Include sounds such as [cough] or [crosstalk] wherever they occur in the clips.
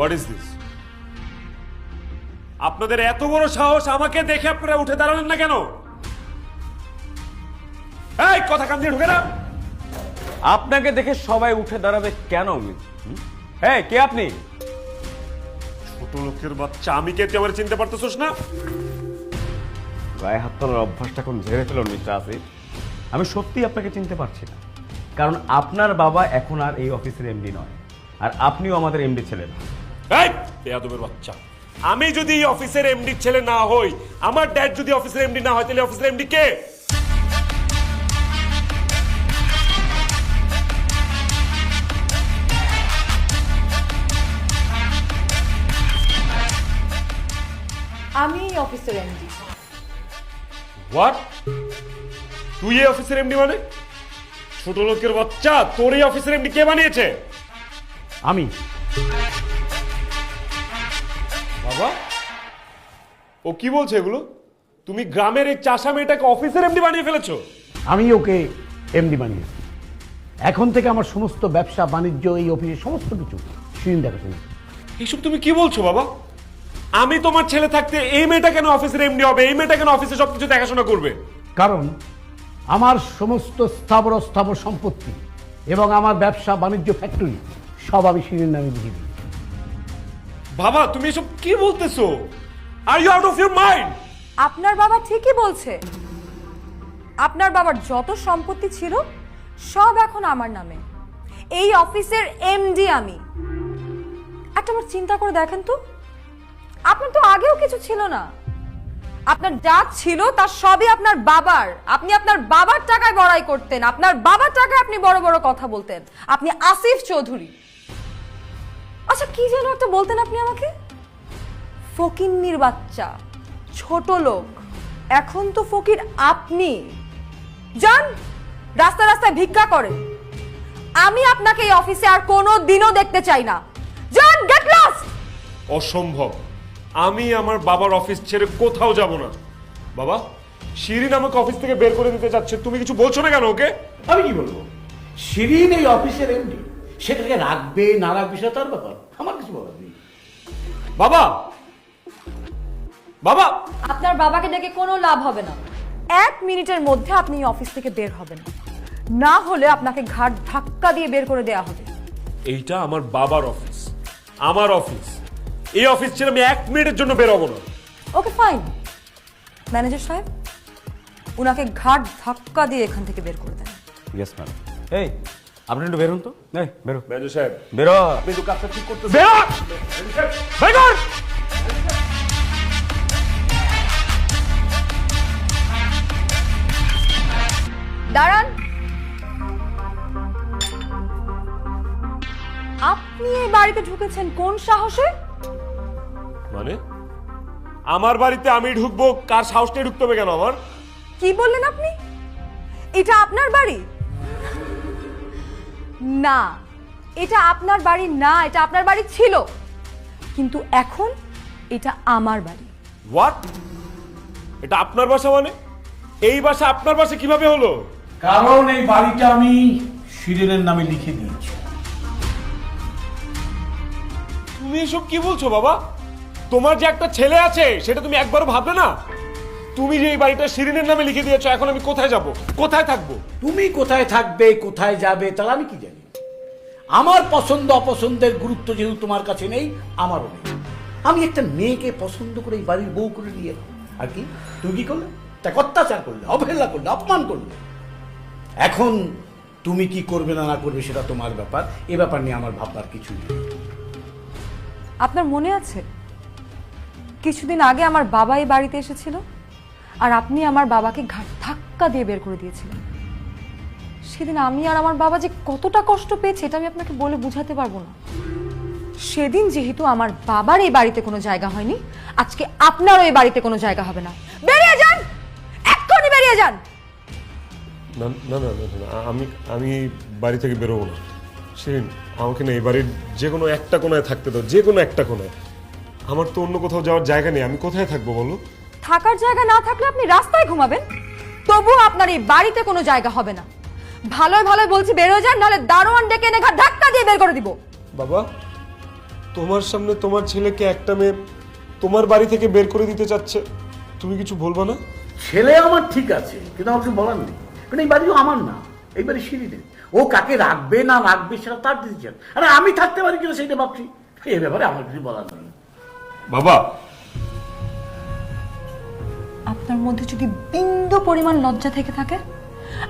What is this আপনাদের এত বড় সাহস আমাকে দেখে আপনারা উঠে দাঁড়ালেন না কেন? এই কথা কান দিয়ে ঢুকে না। আপনাকে দেখে সবাই উঠে দাঁড়াবে কেন হ্যাঁ কে আপনি? ছোট লোকের বাচ্চা আমি কে তুই আমার চিনতে পারতেছিস না? গায়ে হাত তোলার অভ্যাসটা এখন ঝেড়ে ফেলুন মিস্টার আসিফ। আমি সত্যিই আপনাকে চিনতে পারছি না। কারণ আপনার বাবা এখন আর এই অফিসের এমডি নয়। আর আপনিও আমাদের এমডি ছিলেন। এই বেয়াদবের বাচ্চা। আমি যদি অফিসের এমডি ছেলে না হই আমার ড্যাড যদি অফিসের এমডি না হয় তাহলে অফিসের এমডি কে? আমি এই অফিসের এমডি হোয়াট তুই এই অফিসের এমডি মানে? ছোট লোকের বাচ্চা তোর এই অফিসের এমডি কে বানিয়েছে? আমি। বাবা ও কি বলছে এগুলো? তুমি গ্রামের এই চাষা মেয়েটাকে অফিসের এমডি বানিয়ে ফেলেছো? আমি ওকে এমডি বানিয়েছি এখন থেকে আমার সমস্ত ব্যবসা বাণিজ্য এই অফিসের সমস্ত কিছু শিরিন দেখাশোনা এইসব তুমি কি বলছো বাবা? আমি তোমার ছেলে থাকতে এই মেয়েটা কেন অফিসের এমডি হবে? এই মেয়েটা কেন অফিসে সবকিছু দেখাশোনা করবে? কারণ আমার সমস্ত স্থাবর স্থাবর সম্পত্তি এবং আমার ব্যবসা বাণিজ্য ফ্যাক্টরি সব আমি শিরিন নামে লিখে দিই বাবা, তুমি এসব কি বলতেছো? Are you out of your mind আপনার বাবা ঠিকই বলছে। আপনার বাবার যত সম্পত্তি ছিল, সব এখন আমার নামে। এই অফিসের এমডি আমি। একটা বার চিন্তা করে দেখেন তো। আপনার তো আগেও কিছু ছিল না। আপনার যা ছিল তার সবই আপনার বাবার। আপনি আপনার বাবার টাকায় বড়াই করতেন। আপনার বাবার টাকায় আপনি বড় বড় কথা বলতেন। আপনি আসিফ চৌধুরী। আচ্ছা কি যেন একটা বলতেন আপনি আমাকে? ফকিন্নির বাচ্চা ছোট লোক। এখন তো ফকির আপনি। যান রাস্তা রাস্তায় ভিক্ষা করে আমি আপনাকে এই অফিসে আর কোনো দিনও দেখতে চাই না। যান গেট লস্ট অসম্ভব। আমি আমার বাবার অফিস ছেড়ে কোথাও যাব না। বাবা শিরিন আমাকে অফিস থেকে বের করে দিতে যাচ্ছে তুমি কিছু বলছো না কেন ওকে? আমি কি বলব? শিরিন এই অফিসের এমডি সেটাকে রাখবে না রাখবে সেটা তার ব্যাপার। আমার কিছু বলার নেই। বাবা! বাবা! আপনার বাবাকে ডেকে কোনো লাভ হবে না। এক মিনিটের মধ্যে আপনি এই অফিস থেকে বের হবেন। না হলে আপনাকে ঘাট ধাক্কা দিয়ে বের করে দেয়া হবে। এইটা আমার বাবার অফিস। আমার অফিস। এই অফিস ছেড়ে আমি এক মিনিটের জন্য বেরোবো না। Okay fine. ম্যানেজার সাহেব উনাকে ঘাট ধাক্কা দিয়ে এখান থেকে বের করে দেন। ইয়েস ম্যাডাম এই আপনি একটু বেরোন তো। এই বেরো। ম্যানেজার সাহেব। বেরো। আপনি তো কাজটা ঠিক করতে বেরো! বের! দাঁড়ান। আপনি এই বাড়িতে ঢুকেছেন কোন সাহসে? মানে? আমার বাড়িতে আমি ঢুকবো কার সাহসটাই ঢুকতে হবে কেন আমার কি বললেন আপনি? এটা আপনার বাড়ি? না। এটা আপনার বাড়ি না এটা আপনার বাড়ি ছিল। কিন্তু এখন এটা আমার বাড়ি। হোয়াট এটা আপনার বাসা মানে? এই বাসা আপনার বাসা কীভাবে হলো? কারণ এই বাড়িটা আমি শিরিনের নামে লিখে দিয়েছি তুমি এসব কি বলছো বাবা? তোমার যে একটা ছেলে আছে সেটা তুমি একবারও ভাববে না? তুমি যে এই বাড়িটা শিরিনের নামে লিখে দিয়েছ এখন আমি কোথায় যাব? কোথায় থাকব? তুমি কোথায় থাকবে কোথায় যাবে তাহলে আমি কি জানি? আমার পছন্দ অপছন্দের গুরুত্ব যেহেতু তোমার কাছে নেই আমারও নেই। আমি একটা মেয়েকে পছন্দ করে এই বাড়ির বউ করে নিয়ে আর কি? তুমি কি করলে? তাকে অত্যাচার করলে অবহেলা করলে অপমান করলে। এখন তুমি কি করবে না না করবে সেটা তোমার ব্যাপার। এ ব্যাপার নিয়ে আমার ভাববার কিছু নেই। আপনার মনে আছে? কিছুদিন আগে আমার বাবা এই বাড়িতে এসেছিল? আর আপনি আমার বাবাকে ঘাট ধাক্কা দিয়ে বের করে দিয়েছিলেন। সেদিন আমি আর আমার বাবা যে কতটা কষ্ট পেয়েছে এটা আমি আপনাকে বলে বুঝাতে পারব না। সেদিন যেহেতু আমার বাবার এই বাড়িতে কোনো জায়গা হয়নি আজকে আপনারও এই বাড়িতে কোনো জায়গা হবে না। বেরিয়ে যান! এক্ষুনি বেরিয়ে যান! না না না না, না, আমি আমি বাড়ি থেকে বেরোবো না। শিরিন আমাকে না এই বাড়ির যে কোনো একটা কোনায় থাকতে দাও যে কোনো একটা কোনায়। আমার তো অন্য কোথাও যাওয়ার জায়গা নেই আমি কোথায় থাকব বলো? থাকার জায়গা না থাকলে আপনি রাস্তায় ঘুমাবেন। তবুও আপনার এই বাড়িতে কোনো জায়গা হবে না। ভালোই ভালোই বলছি বেরো যান নাহলে দারোয়ান ডেকে এনে ঘাট ধাক্কা দিয়ে বের করে দিব। বাবা তোমার সামনে তোমার ছেলেকে একটা মেয়ে তোমার বাড়ি থেকে বের করে দিতে চাচ্ছে। তুমি কিছু বলব না? ছেলে আমার ঠিক আছে কিন্তু আমার কিছু বলার নেই। কারণ এই বাড়িও আমার না এই বাড়ি সিঁড়িদের ও কাকে রাখবে না রাখবে সেটা তার ডিসিশন আরে আমি থাকতে পারি কিনা সেটা ভাবছি। এই ব্যাপারে আমার কিছু বলার নেই। বাবা আপনার মধ্যে যদি বিন্দু পরিমাণ লজ্জা থেকে থাকে,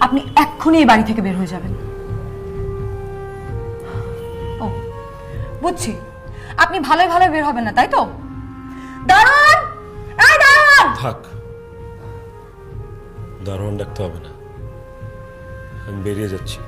আপনি এক্ষুনি এই বাড়ি থেকে বের হয়ে যাবেন। ও, বুঝছি। আপনি ভালোই ভালো বের হবেন না, তাই তো? দারুণ এই দারোয়ান ডাকতে হবে না। আমি বেরিয়ে যাচ্ছি।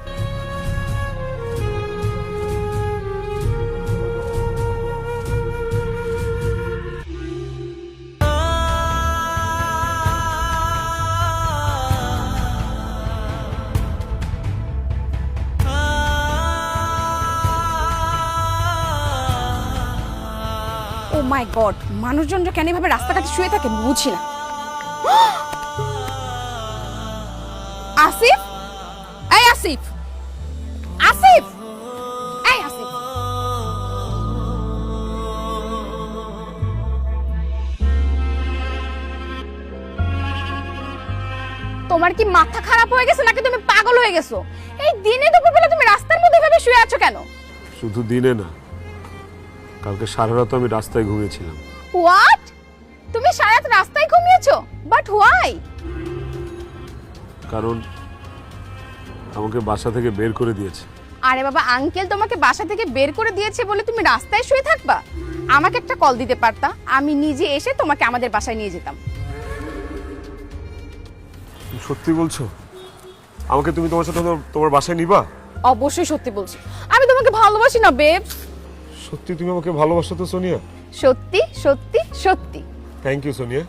মাই গড মানুষজন কেন এভাবে রাস্তাঘাটে শুয়ে থাকে বুঝি না। [gasps] আসিফ? এই আসিফ। আসিফ? এই আসিফ। তোমার কি মাথা খারাপ হয়ে গেছে নাকি তুমি পাগল হয়ে গেছো? এই দিনে দুপুরবেলা তুমি রাস্তার মধ্যে এভাবে শুয়ে আছো কেন? শুধু দিনে না কালকে সারা রাত আমি রাস্তায় ঘুমিয়েছিলাম। হোয়াট তুমি সারা রাত রাস্তায় ঘুমিয়েছো? বাট হোয়াই কারণ আমাকে বাসা থেকে বের করে দিয়েছে। আরে বাবা আঙ্কেল তোমাকে বাসা থেকে বের করে দিয়েছে বলে তুমি রাস্তায় শুয়ে থাকবা? আমাকে একটা কল দিতে পারতা? আমি নিজে এসে তোমাকে আমাদের বাসায় নিয়ে যেতাম। তুমি সত্যি বলছো? আমাকে তুমি তোমার সাথে তোমার- তোমার বাসায় নিবা? অবশ্যই সত্যি বলছি। আমি তোমাকে ভালোবাসি না বেব সত্যি তুমি আমাকে ভালোবাসো তো সোনিয়া? সত্যি সত্যি সত্যি। Thank you Sonia.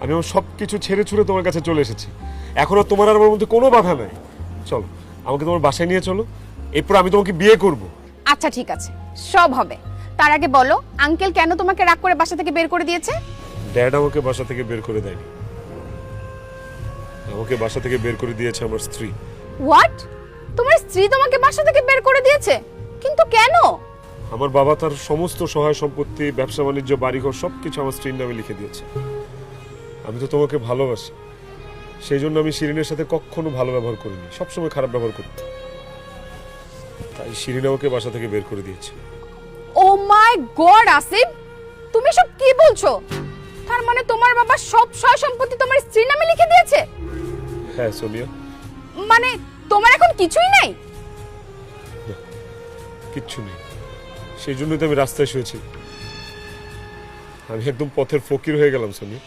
আমি আমার সব কিছু ছেড়ে ছুড়ে তোমার কাছে চলে এসেছি। এখন আর তোমার আর আমার মধ্যে কোনো বাধা নাই। চলো আমাকে তোমার বাসায় নিয়ে চলো। এরপর আমি তোমাকে বিয়ে করব। আচ্ছা ঠিক আছে। সব হবে। তার আগে বলো আঙ্কেল কেন তোমাকে রাগ করে বাসা থেকে বের করে দিয়েছে? ড্যাড আমাকে বাসা থেকে বের করে দেয়নি। আমাকে বাসা থেকে বের করে দিয়েছে আমার স্ত্রী। হোয়াট তোমার স্ত্রী তোমাকে বাসা থেকে বের করে দিয়েছে? কিন্তু কেন? আমার বাবা তার সমস্ত সহায় সম্পত্তি ব্যবসা বাণিজ্য বাড়িঘর সব কিছু আমার স্ত্রীর নামে লিখে দিয়েছে। আমি তো তোমাকে ভালোবাসি। সেই জন্য আমি শিরিনের সাথে কখনো ভালো ব্যবহার করিনি। সবসময় খারাপ ব্যবহার করি তাই শিরিন আমাকে বাসা থেকে বের করে দিয়েছে। Oh my God Asif! তুমি সব কি বলছো? তার মানে তোমার বাবা সব সয় সম্পত্তি তোমার স্ত্রীর নামে লিখে দিয়েছে? হ্যাঁ সোনিয়া। মানে তোমার এখন কিছুই নাই? কিচ্ছু নেই। সেই জন্যই তো আমি রাস্তায় শুয়েছি। আমি একদম পথের ফকির হয়ে গেলাম সোনিয়া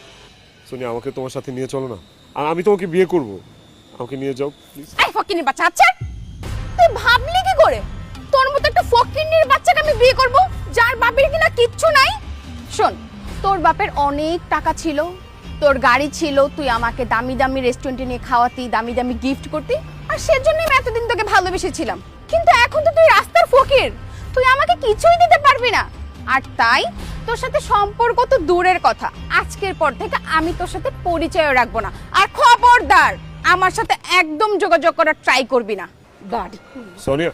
সোনিয়া আমাকে তোমার সাথে নিয়ে চলো না। আর আমি তোমাকে বিয়ে করব। আমাকে নিয়ে যাও প্লিজ এই ফকিনির বাচ্চা আচ্ছা? তুই ভাবলি কি করে? তোর মতো একটা ফকিনির বাচ্চাকে আমি বিয়ে করব, যার বাপের কিনা কিচ্ছু নাই? শোন, তোর বাপের অনেক টাকা ছিল, তোর গাড়ি ছিল, তুই আমাকে দামি দামি রেস্টুরেন্টে নিয়ে খাওয়াতি, দামি দামি গিফট করতি, আর সেজন্যই আমি এতদিন তোকে ভালোবেসেছিলাম। কিন্তু এখন তো তুই রাস্তার ফকির। তুই আমাকে কিছুই দিতে পারবি না। আর তাই তোর সাথে সম্পর্ক তো দূরের কথা। আজকের পর থেকে আমি তোর সাথে পরিচয় রাখব না। আর খবরদার আমার সাথে একদম যোগাযোগ করার ট্রাই করবি না। গাড়ি সোনিয়া।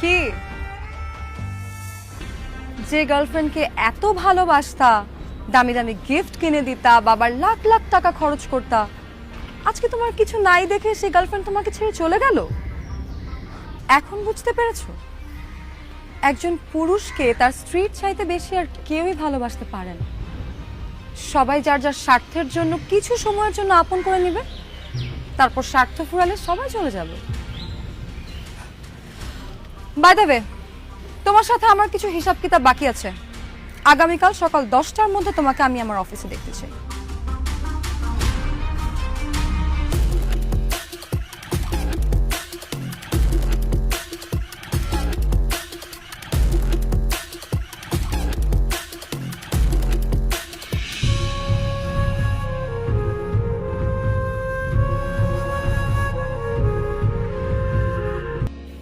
কি? যে গার্লফ্রেন্ডকে এত ভালোবাসতা, দামি দামি গিফট কিনে দিতা, বাবার লাখ লাখ টাকা খরচ করতা, আজকে তোমার কিছু নাই দেখে সেই গার্লফ্রেন্ড তোমাকে ছেড়ে চলে গেল? এখন বুঝতে পেরেছ? একজন পুরুষকে তার স্ত্রীর চাইতে বেশি আর কেউই ভালোবাসতে পারে না। সবাই যার যার স্বার্থের জন্য কিছু সময়ের জন্য আপন করে নেবে, তারপর স্বার্থ ফুরালে সবাই চলে যাবে। বাই দ্য ওয়ে তোমার সাথে আমার কিছু হিসাব কিতাব বাকি আছে। আগামীকাল সকাল দশটার মধ্যে তোমাকে আমি আমার অফিসে দেখতে চাই।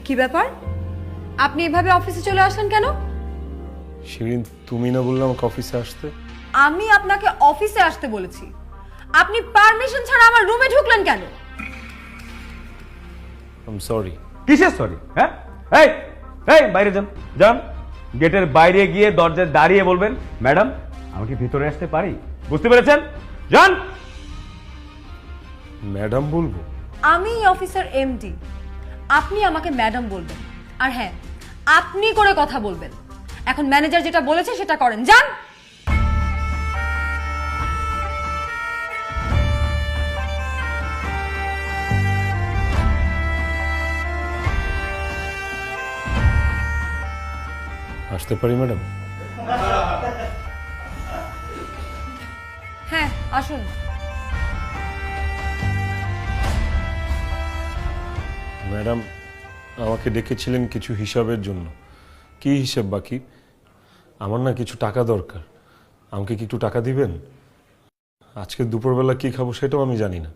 কি ব্যাপার? আপনি এভাবে অফিসে চলে আসলেন কেন? শিরিন তুমি না বললে আমাকে অফিসে আসতে? আমি আপনাকে অফিসে আসতে বলেছি। আপনি পারমিশন ছাড়া আমার রুমে ঢুকলেন কেন? আম সরি কিসের সরি হ্যাঁ? এই এই বাইরে যান যান। গেটের বাইরে গিয়ে দরজায় দাঁড়িয়ে বলবেন ম্যাডাম আমি কি ভিতরে আসতে পারি? বুঝতে পেরেছেন? যান। ম্যাডাম বলব? আমি অফিসার এমডি আপনি আমাকে ম্যাডাম বলবেন। আর হ্যাঁ আপনি করে কথা বলবেন। এখন ম্যানেজার যেটা বলেছে সেটা করেন। যান! আসতে পারি ম্যাডাম? হ্যাঁ আসুন। ম্যাডাম আমাকে ডেকেছিলেন কিছু হিসাবের জন্য। কি হিসাব বাকি? আমার না কিছু টাকা দরকার। আমাকে কি একটু টাকা দিবেন? আজকে দুপুরবেলা কি খাব সেটাও আমি জানি না।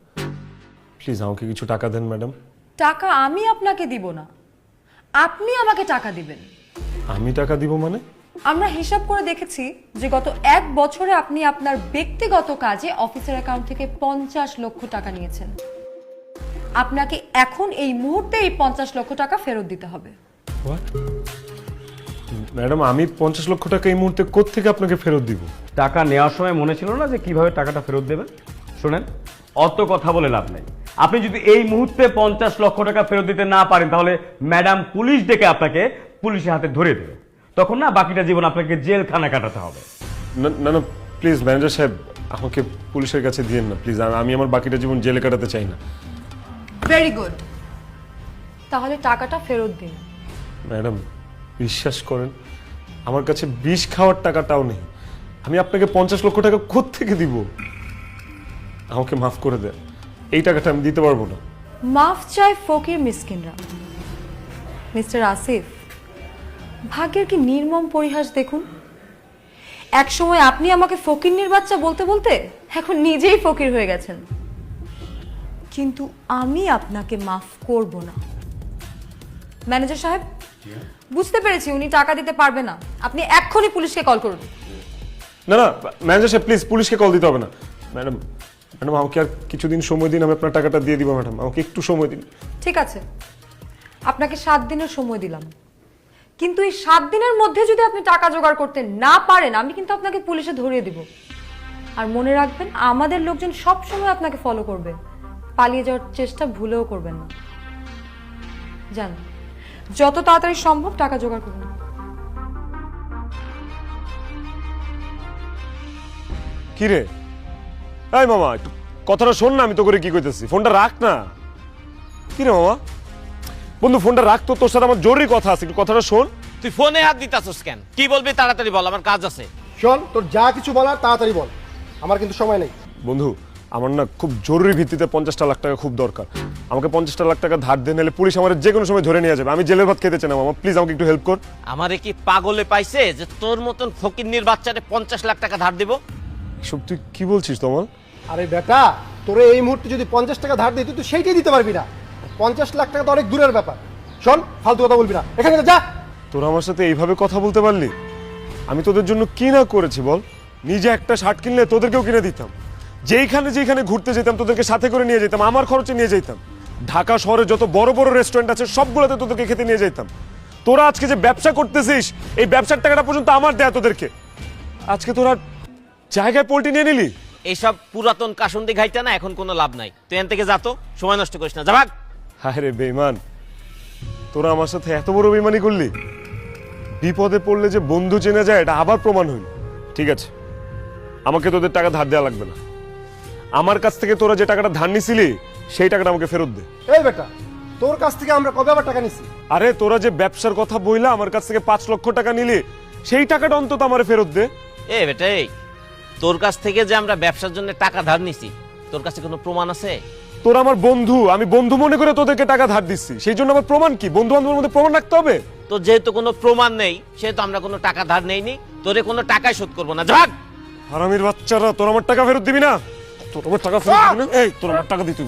প্লিজ আমাকে কিছু টাকা দেন ম্যাডাম। টাকা আমি আপনাকে দিব না। আপনি আমাকে টাকা দিবেন। আমি টাকা দিব মানে? আমরা হিসাব করে দেখেছি যে গত এক বছরে আপনি আপনার ব্যক্তিগত কাজে অফিসের অ্যাকাউন্ট থেকে পঞ্চাশ লক্ষ টাকা নিয়েছেন। আপনাকে এখন এই মুহূর্তে এই পঞ্চাশ লক্ষ টাকা ফেরত দিতে হবে। ম্যাডাম আমি পঞ্চাশ লক্ষ টাকা এই মুহূর্তে কোত্থেকে আপনাকে ফেরত দিব? টাকা নেওয়ার সময় মনে ছিল না যে কীভাবে টাকাটা ফেরত দেবেন শুনেন অত কথা বলে লাভ নেই। আপনি যদি এই মুহূর্তে পঞ্চাশ লক্ষ টাকা ফেরত দিতে না পারেন তাহলে ম্যাডাম পুলিশ ডেকে আপনাকে পুলিশের হাতে ধরে দেবে। তখন না বাকিটা জীবন আপনাকে জেলখানা কাটাতে হবে। না না না প্লিজ ম্যানেজার সাহেব আমাকে পুলিশের কাছে দিয়েন না প্লিজ আমি আমার বাকিটা জীবন জেলে কাটাতে চাই না। ভেরি গুড তাহলে টাকাটা ফেরত দিন। ম্যাডাম বিশ্বাস করেন আমার কাছে বিষ খাওয়ার টাকাটাও নেই। আমি আপনাকে পঞ্চাশ লক্ষ টাকা থেকে দিব। আমাকে মাফ করে দেন এই টাকাটা আমি দিতে পারব না। মাফ চায় ফকির মিসকিনরা। মিস্টার আসিফ ভাগ্যের কি নির্মম পরিহাস দেখুন? এক সময় আপনি আমাকে ফকিরনির বাচ্চা বলতে বলতে এখন নিজেই ফকির হয়ে গেছেন। কিন্তু আমি আপনাকে মাফ করব না। ম্যানেজার সাহেব বুঝতে পেরেছি উনি টাকা দিতে পারবে না। আপনি এক্ষুনি পুলিশকে কল করুন। না না ম্যানেজার সাহেব প্লিজ পুলিশকে কল দিতে হবে না। ম্যাডাম ম্যাডাম আমাকে আর কিছুদিন সময় দিন আমি আপনার টাকাটা দিয়ে দিব ম্যাডাম। আমাকে একটু সময় দিন। ঠিক আছে। আপনাকে সাত দিনের সময় দিলাম। কিন্তু এই সাত দিনের মধ্যে যদি আপনি টাকা জোগাড় করতে না পারেন আমি কিন্তু আপনাকে পুলিশে ধরিয়ে দিব। আর মনে রাখবেন আমাদের লোকজন সব সময় আপনাকে ফলো করবে। পালিয়ে যাওয়ার চেষ্টা ভুলেও করবেন না। যান যত তাড়াতাড়ি সম্ভব টাকা জোগাড় করুন। কি রে এই মামা একটু কথাটা শোন না আমি তো করে কি কইতেছি? ফোনটা রাখ না। কি রে মামা? বন্ধু ফোনটা রাখ তো তোর সাথে আমার জরুরি কথা আছে একটু কথাটা শোন। তুই ফোনে হাত দিতাছস কেন? কি বলবি তাড়াতাড়ি বল আমার কাজ আছে। শোন তোর যা কিছু বলার তাড়াতাড়ি বল। আমার কিন্তু সময় নেই। বন্ধু আমার না খুব জরুরি ভিত্তিতে পঞ্চাশটা লাখ টাকা খুব দরকার। আমাকে পঞ্চাশটা লাখ টাকা ধার দিয়ে নিলে পুলিশ আমার যে কোনো সময় ধরে নিয়ে যাবে। আমি জেলের ভাত খেতে চাই না মামা। প্লিজ আমাকে একটু হেল্প কর। আমারে কি পাগলে পাইছে যে তোর মতন ফকিন্নির বাচ্চারে পঞ্চাশ লাখ টাকা ধার দিব? সব তুই কি বলছিস তোমার আরে বেটা তোরে এই মুহূর্তে যদি পঞ্চাশ টাকা ধার দিই তুই তো সেইটাই দিতে পারবি না। পঞ্চাশ লাখ টাকা তো অনেক দূরের ব্যাপার। শোন ফালতু কথা বলবি না। এখানে যা। তোরা আমার সাথে এইভাবে কথা বলতে পারলি? আমি তোদের জন্য কি না করেছি বল? নিজে একটা শার্ট কিনলে তোদেরকেও কিনে দিতাম। যেইখানে যেখানে ঘুরতে যেতাম তোদেরকে সাথে করে নিয়ে যেতাম আমার খরচে নিয়ে যেতাম। ঢাকা শহরে যত বড় বড় রেস্টুরেন্ট আছে সবগুলোতে তোদেরকে খেতে নিয়ে যেতাম। তোরা আজকে যে ব্যবসা করতেছিস এই ব্যবসার টাকাটা পর্যন্ত আমার দেয়া তোদেরকে। আজকে তোরা জায়গায় পোল্ট্রি নিয়ে নিলি? এইসব পুরাতন কাসন্দি ঘাইটা না এখন কোনো লাভ নাই। তুই এন থেকে যা তো সময় নষ্ট করিস না। যা ভাগ! হায় রে বেইমান তোরা আমার সাথে এত বড় বেইমানি করলি। বিপদে পড়লে যে বন্ধু চেনা যায় এটা আবার প্রমাণ হইল। ঠিক আছে আমাকে তোদের টাকা ধার দেওয়া লাগবে না। আমার কাছ থেকে তোরা যে টাকাটা ধার নিছিলি সেই টাকাটা আমাকে ফেরত দে। এই বেটা তোর কাছ থেকে আমরা কবে আবার টাকা নিছি? আরে তোরা যে ব্যবসার কথা বইলা আমার কাছ থেকে পাঁচ লক্ষ টাকা নিলি সেই টাকাটা অন্তত আমারে ফেরত দে। এ বেটা এই তোর কাছ থেকে যে আমরা ব্যবসার জন্য টাকা ধার নিছি তোর কাছে কোনো প্রমাণ আছে? তোরা আমার বন্ধু আমি বন্ধু মনে করে তোদেরকে টাকা ধার দিচ্ছি। সেই জন্য আমার প্রমাণ কি? বন্ধু বান্ধবের মধ্যে প্রমাণ রাখতে হবে? তো যেহেতু কোনো প্রমাণ নেই সেহেতু আমরা কোনো টাকা ধার নেইনি তোরে কোনো টাকাই শোধ করব না। যা ভাগ হারামির বাচ্চারা তোর আমার টাকা ফেরত দিবি না? তোর আমার টাকা ফেরত না এই তোর আমার টাকা দিতে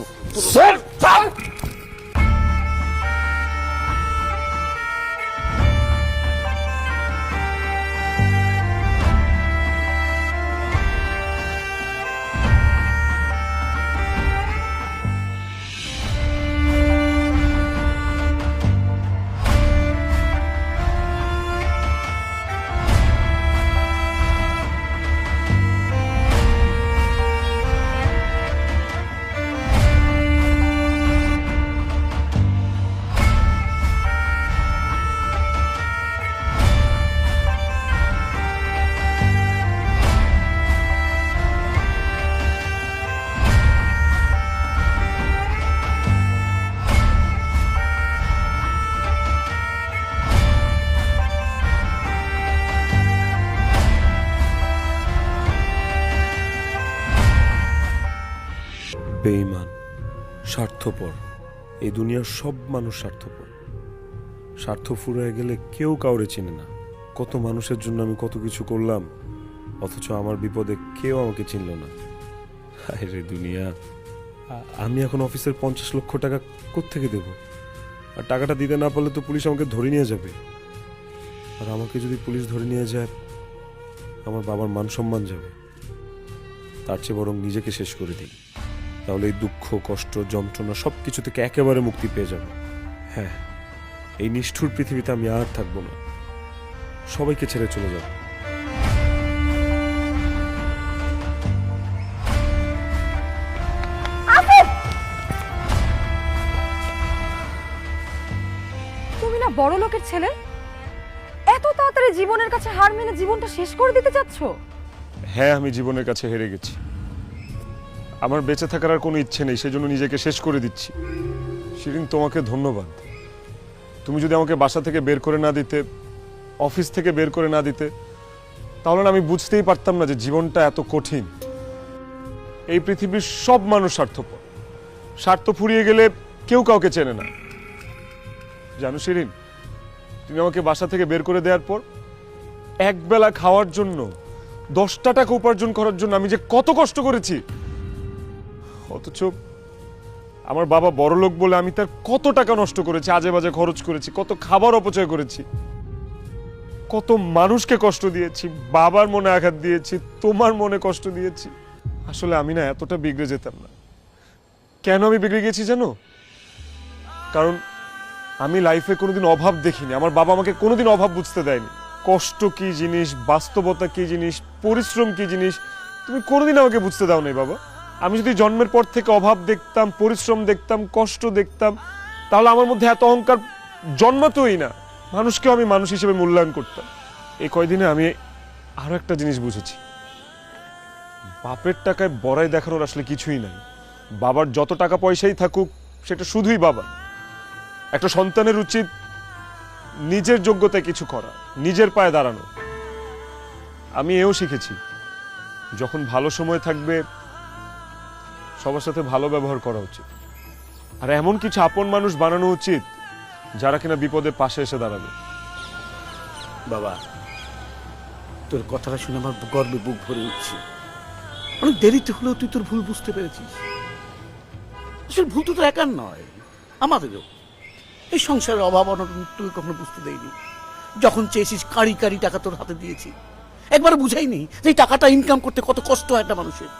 বেঈমান, স্বার্থপর। এই দুনিয়ার সব মানুষ স্বার্থপর। স্বার্থ ফুরিয়ে গেলে কেউ কাউরে চেনে না। কত মানুষের জন্য আমি কত কিছু করলাম, অথচ আমার বিপদে কেউ আমাকে চিনল না। হায় রে দুনিয়া, আমি এখন অফিসের পঞ্চাশ লক্ষ টাকা কোত্থেকে দেব? আর টাকাটা দিতে না পারলে তো পুলিশ আমাকে ধরে নিয়ে যাবে। আর আমাকে যদি পুলিশ ধরে নিয়ে যায়, আমার বাবার মান সম্মান যাবে। তার চেয়ে বরং নিজেকে শেষ করে দিই। তাহলে এই দুঃখ কষ্ট যন্ত্রণা সব কিছু থেকে একেবারে মুক্তি পেয়ে যাব। হ্যাঁ এই নিষ্ঠুর পৃথিবীতে আমি আর থাকব না। সবাইকে ছেড়ে চলে যাব। তুমি না বড় লোকের ছেলে? এত তাড়াতাড়ি জীবনের কাছে হার মেনে জীবনটা শেষ করে দিতে চাচ্ছ? হ্যাঁ আমি জীবনের কাছে হেরে গেছি। আমার বেঁচে থাকার আর কোনো ইচ্ছে নেই, সেজন্য নিজেকে শেষ করে দিচ্ছি। শিরিন, তোমাকে ধন্যবাদ। তুমি যদি আমাকে বাসা থেকে বের করে না দিতে, অফিস থেকে বের করে না দিতে, তাহলে আমি বুঝতেই পারতাম না যে জীবনটা এত কঠিন। এই পৃথিবীর সব মানুষ স্বার্থপর। স্বার্থ ফুরিয়ে গেলে কেউ কাউকে চেনে না। জানো শিরিন, তুমি আমাকে বাসা থেকে বের করে দেওয়ার পর একবেলা খাওয়ার জন্য দশটা টাকা উপার্জন করার জন্য আমি যে কত কষ্ট করেছি অথচ আমার বাবা বড় লোক বলে আমি তার কত টাকা নষ্ট করেছি আজে বাজে খরচ করেছি, কত খাবার অপচয় করেছি, কত মানুষকে কষ্ট দিয়েছি, বাবার মনে আঘাত দিয়েছি, তোমার মনে কষ্ট দিয়েছি। আসলে আমি না এতটা বিগড়ে যেতাম না। কেন আমি বিগড়ে গেছি জানো? কারণ আমি লাইফে কোনোদিন অভাব দেখিনি। আমার বাবা আমাকে কোনোদিন অভাব বুঝতে দেয়নি। কষ্ট কি জিনিস, বাস্তবতা কি জিনিস, পরিশ্রম কি জিনিস, তুমি কোনোদিন আমাকে বুঝতে দাও নাই বাবা। আমি যদি জন্মের পর থেকে অভাব দেখতাম, পরিশ্রম দেখতাম, কষ্ট দেখতাম, তাহলে আমার মধ্যে এত অহংকার জন্মাতই না। মানুষকেও আমি মানুষ হিসেবে মূল্যায়ন করতাম। এই কয়দিনে আমি আরও একটা জিনিস বুঝেছি। বাপের টাকায় বড়াই দেখানোর আসলে কিছুই নাই। বাবার যত টাকা পয়সাই থাকুক, সেটা শুধুই বাবা একটা সন্তানের উচিত নিজের যোগ্যতায় কিছু করা, নিজের পায়ে দাঁড়ানো। আমি এও শিখেছি, যখন ভালো সময় থাকবে সবার সাথে ভালো ব্যবহার করা উচিত। আর এমন কিছু আপন মানুষ বানানো উচিত, যারা কিনা বিপদে পাশে এসে দাঁড়াবে। বাবা, তোর কথাটা শুনে আমার গর্বে বুক ভরে উঠছে। অনেক দেরিতে হলেও তুই তোর ভুল বুঝতে পেরেছিস। আসলে ভুল তো তোর একার নয়, আমাদেরও। এই সংসারের অভাব অনটন তুই কখনো বুঝতে দেয়নি যখন চেয়েছিস কারি কারি টাকা তোর হাতে দিয়েছি একবার বুঝাইনি যে টাকাটা ইনকাম করতে কত কষ্ট হয় একটা মানুষের।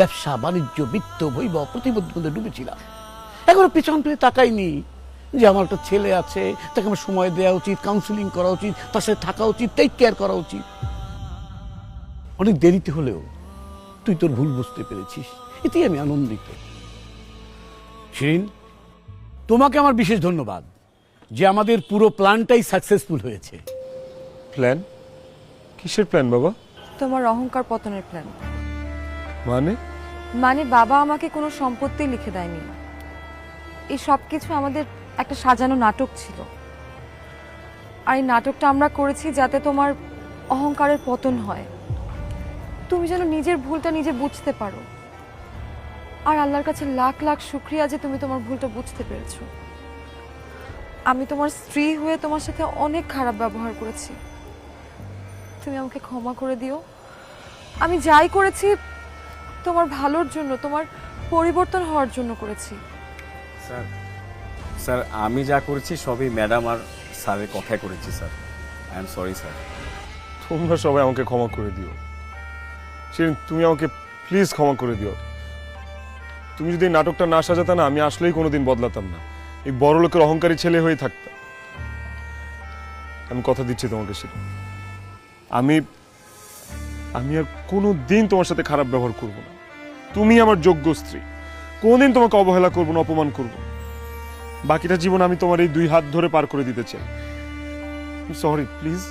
ব্যবসা বাণিজ্য বিত্ত বৈভব প্রতিবন্ধী মধ্যে ডুবেছিলাম। একবার পিছন ফিরে তাকাইনি যে আমার একটা ছেলে আছে তাকে আমার সময় দেওয়া উচিত কাউন্সিলিং করা উচিত তার সাথে থাকা উচিত টেক কেয়ার করা উচিত। অনেক দেরিতে হলেও তুই তোর ভুল বুঝতে পেরেছিস। এতেই আমি আনন্দিত। শিরিন তোমাকে আমার বিশেষ ধন্যবাদ যে আমাদের পুরো প্ল্যানটাই সাকসেসফুল হয়েছে। প্ল্যান? কিসের প্ল্যান বাবা? তোমার অহংকার পতনের প্ল্যান। মানে? মানে বাবা আমাকে কোনো সম্পত্তি লিখে দেয়নি। এই সব কিছু আমাদের একটা সাজানো নাটক ছিল। আর এই নাটকটা আমরা করেছি যাতে তোমার অহংকারের পতন হয়। তুমি যেন নিজের ভুলটা নিজে বুঝতে পারো। আর আল্লাহর কাছে লাখ লাখ শুক্রিয়া যে তুমি তোমার ভুলটা বুঝতে পেরেছ। আমি তোমার স্ত্রী হয়ে তোমার সাথে অনেক খারাপ ব্যবহার করেছি। তুমি আমাকে ক্ষমা করে দিও। আমি যাই করেছি তোমার ভালোর জন্য তোমার পরিবর্তন হওয়ার জন্য করেছি। স্যার স্যার আমি যা করেছি সবই ম্যাডাম আর স্যারের কথায় করেছি sir. I am sorry sir. তোমরা সবাই আমাকে ক্ষমা করে দিও। শিরিন তুমি আমাকে প্লিজ ক্ষমা করে দিও। তুমি যদি এই নাটকটা না সাজাতে না আমি আসলেই কোনোদিন বদলাতাম না। এই বড় লোকের অহংকারী ছেলে হয়ে থাকতাম। আমি কথা দিচ্ছি তোমাকে শিরিন আমি আমি আর কোনো দিন তোমার সাথে খারাপ ব্যবহার করব না। তুমি আমার যোগ্য স্ত্রী। কোনোদিন তোমাকে অবহেলা করব না, অপমান করব বাকিটা জীবন আমি তোমার এই দুই হাত ধরে পার করে দিতে চাই। Sorry please